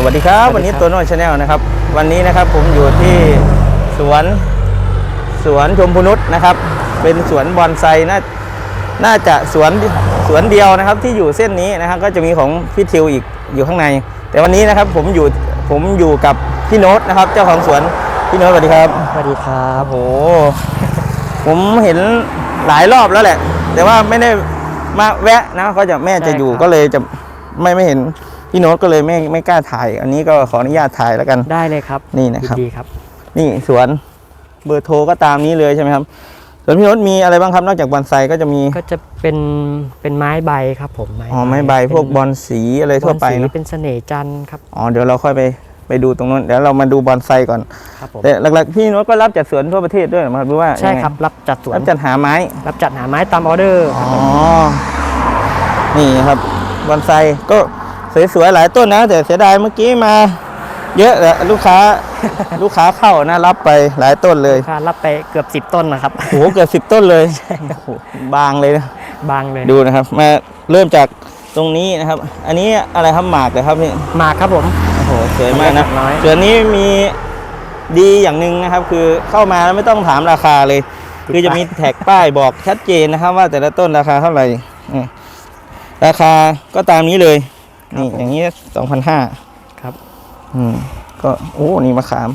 สวัสดีครับสวัวันสดีนี้ครับตัวโน้ชาแนลนะครับ วันนี้นะครับผมอยู่ที่สวนสวนชมพูนุชนะครับ เป็นสวนบอนไซน่าน่าจะสวนสวนเดียวนะครับ ที่อยู่เส้นนี้นะครับ ก็จะมีของพี่ทิวอีกอยู่ข้างใน แต่วันนี้นะครับผมอยู่ผมอยู่กับพี่โน้ตนะครับ เจ้าของสวนพี่โน้ตสวัสดีครับสวัสดีครับโอ้โหผมเห็นหลายรอบแล้วแหละ แต่ว่าไม่ได้มาแวะนะเขาจะแม่จะอยู่ก็เลยจะไม่ไม่เห็น พี่โน้ตก็เลยไม่ไม่กล้าถ่าย อันนี้ก็ขออนุญาตถ่ายแล้วกันได้เลยครับนี่นะครับยิดีครับ นี่สวนเบอร์โทรก็ตามนี้เลยใช่ไหมครับสวนพี่โน้ตมีอะไรบ้างครับนอกจากบอนไซก็จะมีก็จะเป็นเป็นไม้ใบครับผมอ๋อไม้ใบพวกบอลสีอะไรทั่วไปบอลสีเนาะเป็นเสน่ห์จันทร์ครับอ๋อเดี๋ยวเราค่อยไปไปดูตรงนู้นเดี๋ยวเรามาดูบอนไซก่อนครับผมแต่หลักๆพี่โน้ตก็รับจัดสวนทั่วประเทศด้วยเหรอครับหรือว่าใช่ยังไงครับรับจัดสวนรับจัดหาไม้ รับจัดหาไม้ตามออเดอร์อ๋อนี่ครับบอนไซก็ สวยๆหลายต้นนะ แต่เสียดายเมื่อกี้มา เยอะแหละลูกค้าลูกค้าเข้านะรับไปหลายต้นเลยค่ารับไปเกือบสิบต้นนะครับ โอ้โหเกือบสิบต้นเลยโอ้โหบางเลยนะบางเลยดูนะครับ มาเริ่มจากตรงนี้นะครับ อันนี้อะไรครับหมากเลยครับนี่หมากครับผม โอ้โหสวยมากนะน้อย ส่วนนี้มีดีอย่างหนึ่งนะครับ คือเข้ามาแล้วไม่ต้องถามราคาเลย คือจะมีแท็กป้ายบอกชัดเจนนะครับ ว่าแต่ละต้นราคาเท่าไหร่อืมราคาก็ตามนี้เลย นี่อย่างนี้สองพันห้าครับ อืมก็โอ้นี่มะขาม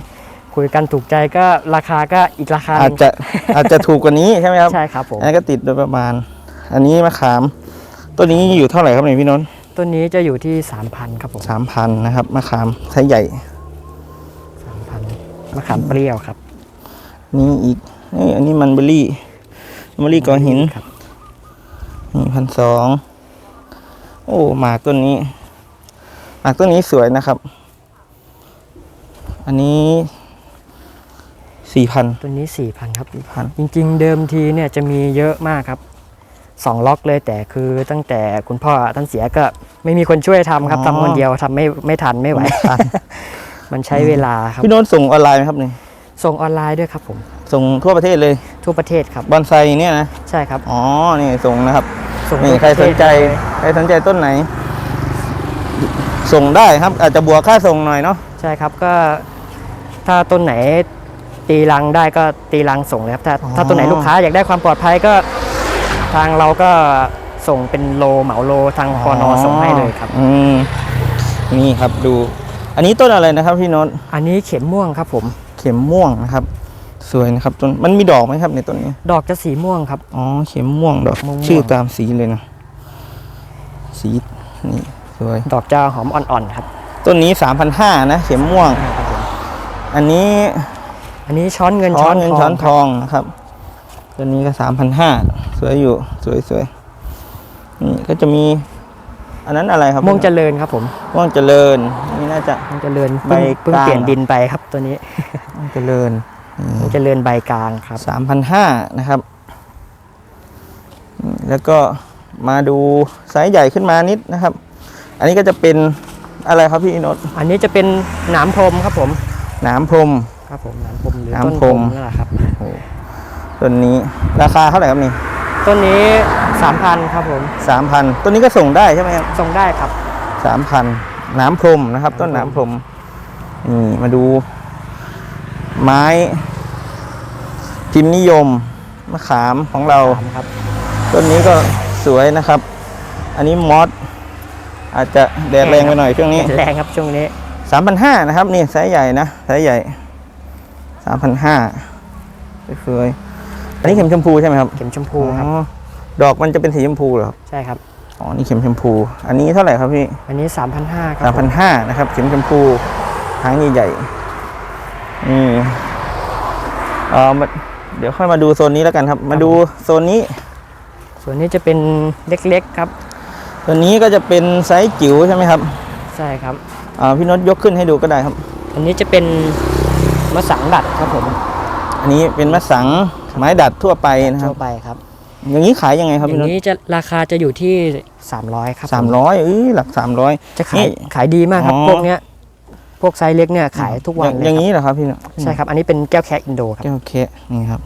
คุยกันถูกใจก็ราคาก็อีกราคาหอาจนึ่งจะอาจจะถูกกว่านี้ใช่ไหมครับใช่ครับผมอันนี้นก็ติดโดยประมาณ อันนี้มะขามต้นนี้อยู่เท่าไหร่ครับเนี่ยพี่นนท์ต้นนี้จะอยู่ที่สามพันครับผมสามพันนะครับมะขามไซส์ใหญ่สามพันมะขามเปรี้ยวครับ นี่อีกนี่อันนี้มันเบอร์รี่มันเบอร์รี่กอหินครับนี่พันสองโอ้หมากต้นนี้ หมากต้นนี้สวยนะครับ อันนี้สี่พันต้นนี้สี่พันครับพันจริงๆ เดิมทีเนี่ยจะมีเยอะมากครับสองล็อกเลยแต่คือตั้งแต่คุณพ่อท่านเสียก็ไม่มีคนช่วยทำครับทำคนเดียวทำไม่ไม่ทันไม่ไหว มันใช้เวลาครับพี่โน้ตส่งออนไลน์ไหมครับนี่ส่งออนไลน์ด้วยครับผมส่งทั่วประเทศเลยทั่วประเทศครับบอนไซเนี่ยนะ ใช่ครับอ๋อ นี่ส่งนะครับ ส่งนี่ทั่วใครประเทสศนใจเลยใครสนใจต้นไหน ส่งได้ครับ อาจจะบวกค่าส่งหน่อยเนาะใช่ครับก็ถ้าต้นไหนตีรังได้ก็ตีรังส่งเลยครับถ้าอ๋อถ้าต้นไหนลูกค้าอยากได้ความปลอดภัยก็ ทางเราก็ส่งเป็นโลเหมาโลทางปอนอส่งให้เลยครับ อืมนี่ครับดู อันนี้ต้นอะไรนะครับพี่โนนท์อันนี้เข็มม่วงครับผม เข็มม่วงนะครับ สวยนะครับต้นมันมีดอกไหมครับในต้นนี้ ดอกจะสีม่วงครับ อ๋อเข็มม่วงดอกม่วงๆ ชื่อตามสีเลยนะ สีนี่ สวย ดอกจะหอมอ่อนๆครับ ต้นนี้สามพันห้านะ เข็มม่วงครับผมอันนี้ อันนี้ช้อนเงินช้ช้ออนนเงินทช้อองนคทรับองนะครับตัวนี้ก็สามพันห้าสวยอยู่สวยสวยนี่ก็จะมี อันนั้นอะไรครับม่วงเจริญครับ ผมม่วงเจริญ นี่น่าจะม่วงเจริญใบเพิ่งเพิ่งกลางเปลี่ยนดินไปครับ ตัวนี้ม่วงเจริญม่วงเจริญใบกลางครับสามพันห้านะครับอืมแล้วก็มาดูไซส์ใหญ่ขึ้นมานิดนะครับ อันนี้ก็จะเป็นอะไรครับพี่โนตอันนี้จะเป็นหนามพรมครับผมหนามพรมครับผมหนามพรมหรือหนามต้นพพรรมมนั่นแหละครับต้นนี้ราคาเท่าไหร่ครับนี่ต้นนี้สามพันครับผมสามพันต้นนี้ก็ส่งได้ใช่ไหมครับส่งได้ครับสามพันน้ำพรมนะครับ ต้นน้ำพรมนี่มาดู ไม้พิมพ์นิยมมะขามของเราสามครับ ต้นนี้ก็สวยนะครับ อันนี้มอส อาจจะแดดแรงไปหน่อยช่วงนี้แรงครับช่วงนี้สามพันห้านะครับนี่ไซส์ใหญ่นะไซส์ใหญ่สามพันห้าสวยๆอันนี้เข็มชมพูใช่ไหมครับเข็มชมพูครับอ๋อดอกมันจะเป็นสีชมพูเหรอครับใช่ครับอ๋อนี่เข็มชมพู อันนี้เท่าไหร่ครับพี่อันนี้3,500คสารัมบพันห้านะครับ เข็มชมพูหางใหญ่ๆนี่เออมาเดี๋ยวค่อยมาดูโซนนี้แล้วกันครับ มาดูโซนนี้ ส่วนนี้จะเป็นเล็กๆครับ ตัวนี้ก็จะเป็นไซส์จิ๋วใช่ไหมครับใช่ครับอ่าพี่นศยกขึ้นให้ดูก็ได้ครับ อันนี้จะเป็นมะสังดัดครับผมอันนี้เป็นมะสังไม้ดัดทั่วไปนะครับ ทั่วไปครับอย่างนี้ขายยังไงครับอพี่ย่านศงนี้จะราคาจะอยู่ที่ 300 ครับผสามร้อยเอ้ยหลักสามร้อย จะขานี่ยขายดีมากครับอ๋อ พวกเนี้ยพวกไซส์เล็กเนี่ยขายทุกวันเลยอย่างครับนี้เหรอครับพี่นศใช่ครับ อันนี้เป็นแก้วแคะอินโดครับแก้วเคนี่ครับ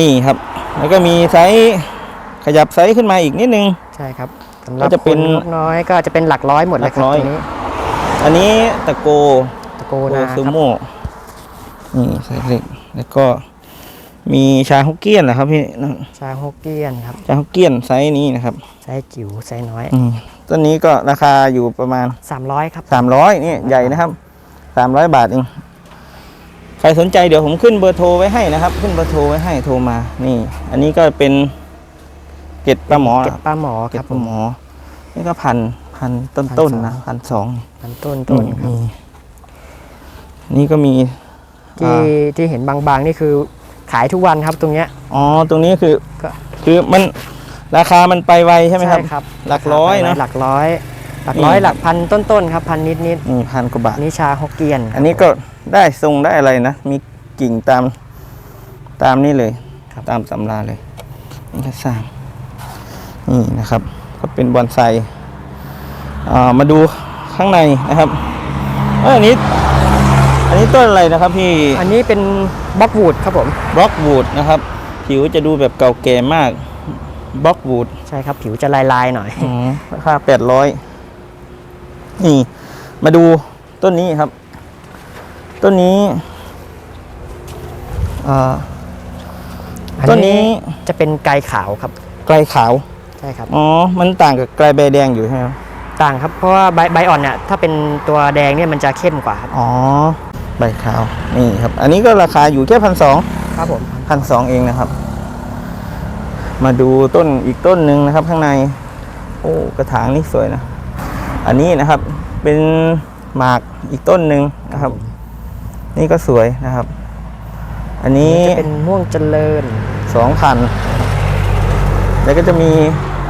นี่ครับ แล้วก็มีไซส์ขยับไซส์ขึ้นมาอีกนิดนึง ใช่ครับสำหรับ ก็จะเป็นคนงบน้อยก็จะเป็นหลักร้อยหมดเลยครัหลับกร้อยตัวนี้ อันนี้ตะโกตะโกโกนาคซูรับโม่นี่ไซส์เล็กแล้วก็มีชาฮกเกี้ยนนะครับพี่ชาฮกเกี้ยนครับชาฮกเกี้ยนไซส์นี้นะครับไซส์จิ๋วไซส์น้อยอืมต้นนี้ก็ราคาอยู่ประมาณ 300 ครับ 300นี่ใหญ่นะครับ 300 บาทเองใครสนใจเดี๋ยวผมขึ้นเบอร์โทรไว้ให้นะครับ ขึ้นเบอร์โทรไว้ให้โทรมานี่ อันนี้ก็เป็น เกล็ดปลาหมอเก็บปลาหมอเกล็คดรับปลาหมอ นี่ก็พันพันต้นต้นๆนะพันสองพันต้นต้นครับนี่ก็มีที่อ่า ที่เห็นบางๆนี่คือขายทุกวันครับตรงเนี้ย อ๋อ ตรงนี้คือ ก็ คือมันราคามันไปไวใช่ไหมครับครับหลักร้อยเนอะ หลักร้อย หลักร้อยนี่ หลักพันต้นๆครับพันนิดนิดนี่พันกว่าบาทๆนี่ชาฮกเกี้ยนอันนี้ก็ได้ทรงได้อะไรนะ มีกิ่งตามตามนี่เลย ตามตำราเลย นี่ก็สร้าง นี่นะครับ ก็เป็นบอนไซอ่ามาดูข้างในนะครับเอยอันนี้ อันนี้ต้นอะไรนะครับพี่ อันนี้เป็นบล็อกวูดครับผมบล็อกวูดนะครับ ผิวจะดูแบบเก่าแก่มากบล็อกวูดใช่ครับ ผิวจะลายๆหน่อยอืมราคาแปดร้อยนี่ มาดูต้นนี้ครับ ต้นนี้อ่าอัต้นนี้จะเป็นไกลขาวครับ ไกลขาว ใช่ครับ อ๋อ มันต่างกับไกลใบแดงอยู่ใช่ไหมครับต่างครับ เพราะว่าใบใบอ่อนเนี่ยถ้าเป็นตัวแดงเนี่ยมันจะเข้มกว่าครับ อ๋อ ใบขาว นี่ครับ อันนี้ก็ราคาอยู่แค่พันสองครับผม พันสองเองนะครับ มาดูต้นอีกต้นหนึ่งนะครับ ข้างใน โอ้ กระถางนี่สวยนะ อันนี้นะครับ เป็นหมากอีกต้นหนึ่งนะครับ นี่ก็สวยนะครับ อันนี้จะเป็นม่วงเจริญสองพัน แล้วก็จะมี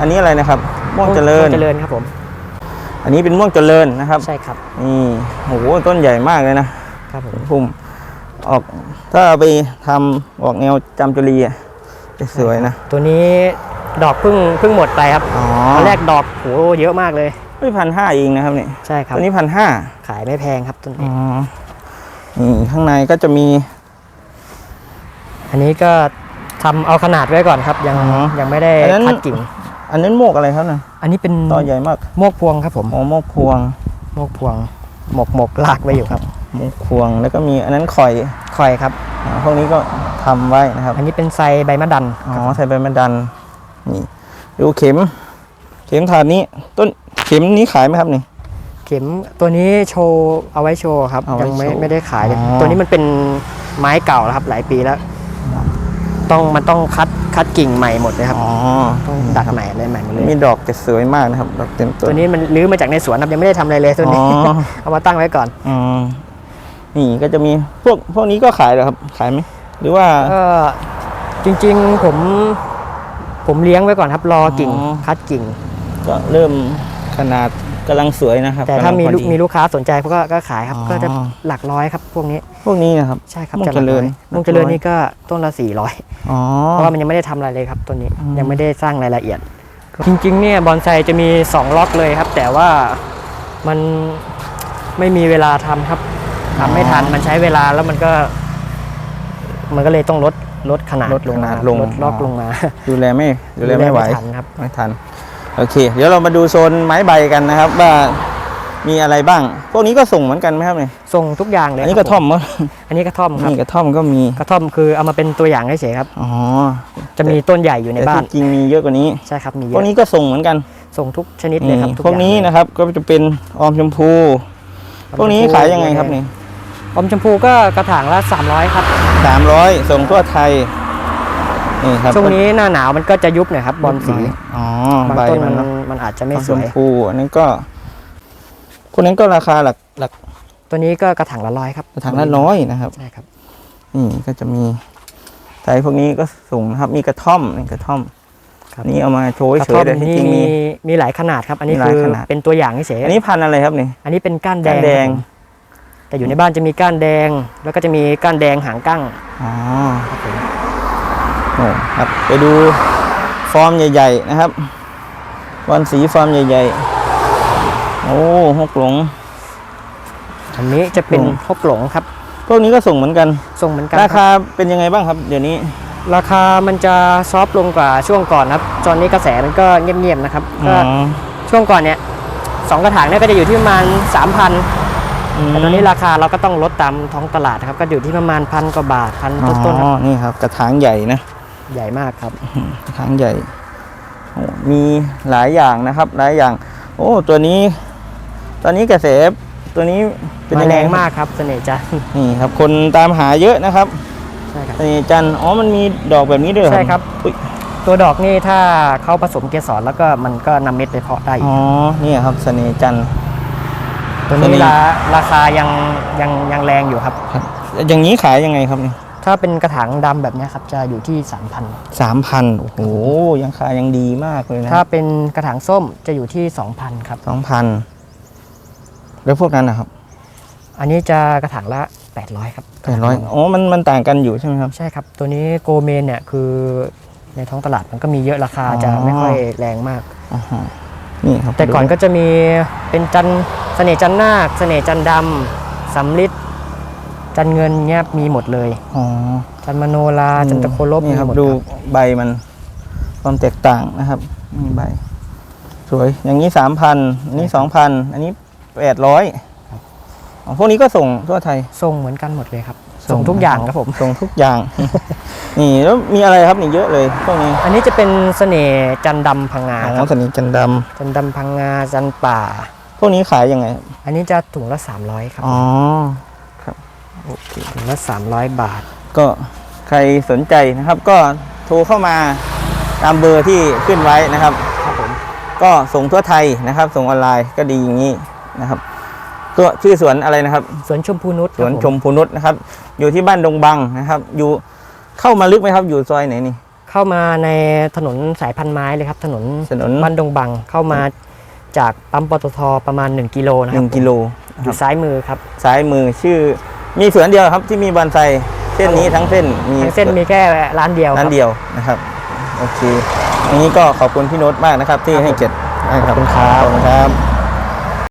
อันนี้อะไรนะครับ ม่วงเจริญม่วงเจริญครับผม อันนี้เป็นม่วงเจริญนะครับใช่ครับนี่โหต้นใหญ่มากเลยนะครับผมพุ่มออกถ้าเอาไปทำออกแนวจำจุรีอะจะสวยนะ ตัวนี้ดอกเพิ่งเพิ่งหมดไปครับอ๋อตอนแรกดอกโหเยอะมากเลยไม่พันห้าเองนะครับเนี่ยใช่ครับตัวนี้พันห้าขายไม่แพงครับต้นอ๋นี้อนี่ข้างในก็จะมี อันนี้ก็ ทำเอาขนาดไว้ก่อนครับ ยังอ๋อยังไม่ได้อันนั้น คัดกิ่ง อันนั้นโมกอะไรครับนะอันนี้เป็นต่อใหญ่มากโมกพวงครับผม อ๋อโมกพวงโมกพวง หมกหมกลากไว้อยู่ครับโมกพวงแล้วก็มีอันนั้นข่อยคอยครับ อ่าพวกนี้ก็ทำไว้นะครับอันนี้เป็นไซใบมะดันอ๋อใส่ใบมะดันนี่ดูเข็ม เข็มถาดนี้ต้นเข็มนี้ขายไหมครับนี่ เข็มตัวนี้โชว์เอาไว้โชว์ครับ เอาไว้ยังไม่โชว์ไม่ได้ขายเลยอ๋อ ตัวนี้มันเป็นไม้เก่าแล้วครับ หลายปีแล้ว ต้องมันต้องคัดคัดกิ่งใหม่หมดเลยครับอ๋อต้องดัดใหม่อะไรใหม่หมดเลยมีดอกจะสวยมากนะครับดอกเต็มต้ตันวนี้มันรื้อมาจากในสวนครับยังไม่ได้ทำอะไรเลยตัวนี้อ๋อเอามาตั้งไว้ก่อนอืมนี่ก็จะมีพวกพวกนี้ก็ขายเหรอครับ ขายไหมหรือว่าก็จริง ๆ ผมผมเลี้ยงไว้ก่อนครับรอกิ่งอ๋อคัดกิ่ง ก็เริ่มขนาดกำลังสวยนะครับ แต่ถ้ามีกำลูงกพอดีมีลูกค้าสนใจเขาก็ก็ขายครับอ๋อก็จะหลักร้อยครับพวกนี้พ วกนี้นะครับ ใช่ครับม่วงจะหลักเจริญร้อยหลักร้อยม่วงเจริญนี่ก็ต้นละสี่ร้อยอ๋อ เพราะว่ามันยังไม่ได้ทำอะไรเลยครับต้นนี้อืม ยังไม่ได้สร้างรายละเอียด จริงๆ เนี่ยบอนไซจะมี 2 ล็อกเลยครับ แต่ว่ามันไม่มีเวลาทำครับทำไม่ทันมันใช้เวลาแล้วมันก็ มันก็เลยต้องลดลดขนาดลดลงขมานาดลงลดล็อกอ๋อลงมาดูแลไม่ดูแลไม่ไหว ทันครับ ไม่ทัน โอเค เดี๋ยวเรามาดูโซนไม้ใบกันนะครับ ว่า มีอะไรบ้าง พวกนี้ก็ส่งเหมือนกันไหมครับเนี่ยส่งทุกอย่างเลยอันนี้คกบระท่อมมั้งอันนี้กระท่อมครับนี่กระท่อมก็มีกระท่อมคือเอามาเป็นตัวอย่างเฉยๆครับอ๋อจะมีต้นใหญ่อยู่ในแต่บ้านที่จริงมีเยอะกว่านี้ใช่ครับมีเยพวกอะนี้ก็ส่งเหมือนกัน ส่งทุกชนิดเลยครับนี่ทุกพวกนี้อย่างเลยนะครับก็จะเป็นออมชมพู พวกนี้ขายยังไงครับนี่อมชมพูก็กระถางละ 300 ครับสามร้อยส่งทั่วไทยนี่ครับช่วงนี้หน้าหนาวมันก็จะยุบหน่อยครับบอลสีอ๋อบางใบต้นมัมันนเนอะมันอาจจะไม่ออมสชวมยพูอันนี้ก็ คนนั้นก็ราคาหลักหลักตัวนี้ก็กระถางละร้อยครับกระถางละร้อยนะครับใช่ครับนี่ก็จะมีไซส์พวกนี้ก็สูงนะครับ มีกระท่อมนี่กระท่อมครับนี่เอามาโชว์กระเฉท่อยมๆเลยที่นี่จริงมีมีมีหลายขนาดครับ อันนี้มีหลายคือขนาดเป็นตัวอย่างเฉยๆอันนี้พันธุ์อะไรครับนี่อันนี้เป็นก้านแดงก้านแดงครับผมแต่อยู่ในบ้านจะมีก้านแดง แล้วก็จะมีก้านแดงหางกั้งอ๋อครับผมโอ้ครับไปดูฟอร์มใหญ่ ๆ นะครับวันสีฟอร์มใหญ่ ๆ โอ้หกหลง อันนี้จะเป็นอืมฮกหลงครับ พวกนี้ก็ส่งเหมือนกัน ส่งเหมือนกันราครับคาเป็นยังไงบ้างครับ เดี๋ยวนี้ ราคามันจะซอฟต์ลงกว่าช่วงก่อนครับตอนนี้กระแสมันก็เงียบๆนะครับอ๋ก็อช่วงก่อนเนี่ยสองกระถางเนี่ยก็จะอยู่ที่ประมาณ3,000อืมแต่ตอนนี้ราคาเราก็ต้องลดตามท้องตลาดนะครับ ก็อยู่ที่ประมาณพันกว่าบาทพันต้นๆคอ๋รัอบนี่ครับ กระถางใหญ่นะ ใหญ่มากครับกระถางใหญ่โอ้มีหลายอย่างนะครับ หลายอย่าง โอ้ ตัวนี้ ตอนนี้กระแสตัวนี้เป็นมายังแรไงงมากครับเสน่ห์จันทร์นี่ครับ คนตามหาเยอะนะครับใช่ครับนี่จันทร์อ๋อมันมีดอกแบบนี้ด้วยเหอใช่ครับ อุ๊ยตัวดอกนี่ถ้าเขาผสมเกสรแล้วก็มันก็นำเม็ดไปเพาะได้อีกอ๋อนี่ครับเสน่ห์จันทร์ ตัวตัวนี้ นี้ราราคายังยังยังแรงอยู่ครับ ครับ อย่างนี้ขายยังไงครับเนี่ยถ้าเป็นกระถางดำแบบเนี้ยครับจะอยู่ที่ 3,000 สามพันโอ้โหยังขายยังดีมากเลยนะถ้าเป็นกระถางส้มจะอยู่ที่ 2,000ครับสองพัน แล้วพวกนั้นนะครับอันนี้จะกระถางละ 800 ครับแปดร้อยอ๋อมันมันต่างกันอยู่ใช่ไหมครับ ใช่ครับ ตัวนี้โกเมนเนี่ยคือในท้องตลาดมันก็มีเยอะราคาอ๋อจะไม่ค่อยแรงมาก อ่าฮะนี่ครับแต่ก่อนก็จะมีเป็นจันเสน่ห์จันนาคเสน่ห์จันดำสำลิดจันเงินเนี่ยมีหมดเลย อ๋อจันมโนราจันตะโคลบนี่ครับมีหมดดูใบมันความแตกต่างนะครับนี่ใบ สวยอย่างนี้สามพันอันนี้สองพันอันนี้ แปดร้อยพวกนี้ก็ส่งทั่วไทย ส่งเหมือนกันหมดเลยครับส่งส่งทุกอย่างครับผม ส่งทุกอย่าง นี่แล้วมีอะไรครับนี่เยอะเลยพวกนี้ อันนี้จะเป็นเสน่ห์จันดำพังงาอ๋ครัอบสนิทจันดจันดำพังงาจันป่าำพวกนี้ขายยังไงครับอันนี้จะถุงละ300ครับ อ๋อ ครับ โอเค ถุงละ300บาท ก็ใครสนใจนะครับก็โทรเข้ามาตามเบอร์ที่ขึ้นไว้นะครับ ครับผม ก็ส่งทั่วไทยนะครับ ส่งออนไลน์ก็ดีอย่างนี้ นะครับตัวชื่อสวนอะไรนะครับ สวนชมพูนุชสวนครับชมพูนุชนะครับ อยู่ที่บ้านดงบังนะครับ อยู่เข้ามาลึกไหมครับ อยู่ซอยไหนนี่ เข้ามาในถนนสายพันไม้เลยครับ ถนนถนนบ้านดงบังเข้ามาจากปั๊มปตทประมาณ 1 กิโลนะหครันึ่บงกิโลผมอยู่ซ้ายมือครับซ้ายมือชื่อมีสวนเดียวครับที่มีบอนไซเส้นนี้ทั้งเส้นมีทางเส้นมีแค่ร้านเดียวคร้ารันบเดียวนะครับโอเคอันนี้ก็ขอบคุณพี่โน้ตมากนะครับ ที่ให้เกียรติขอบคุณครับขอบคุณครับ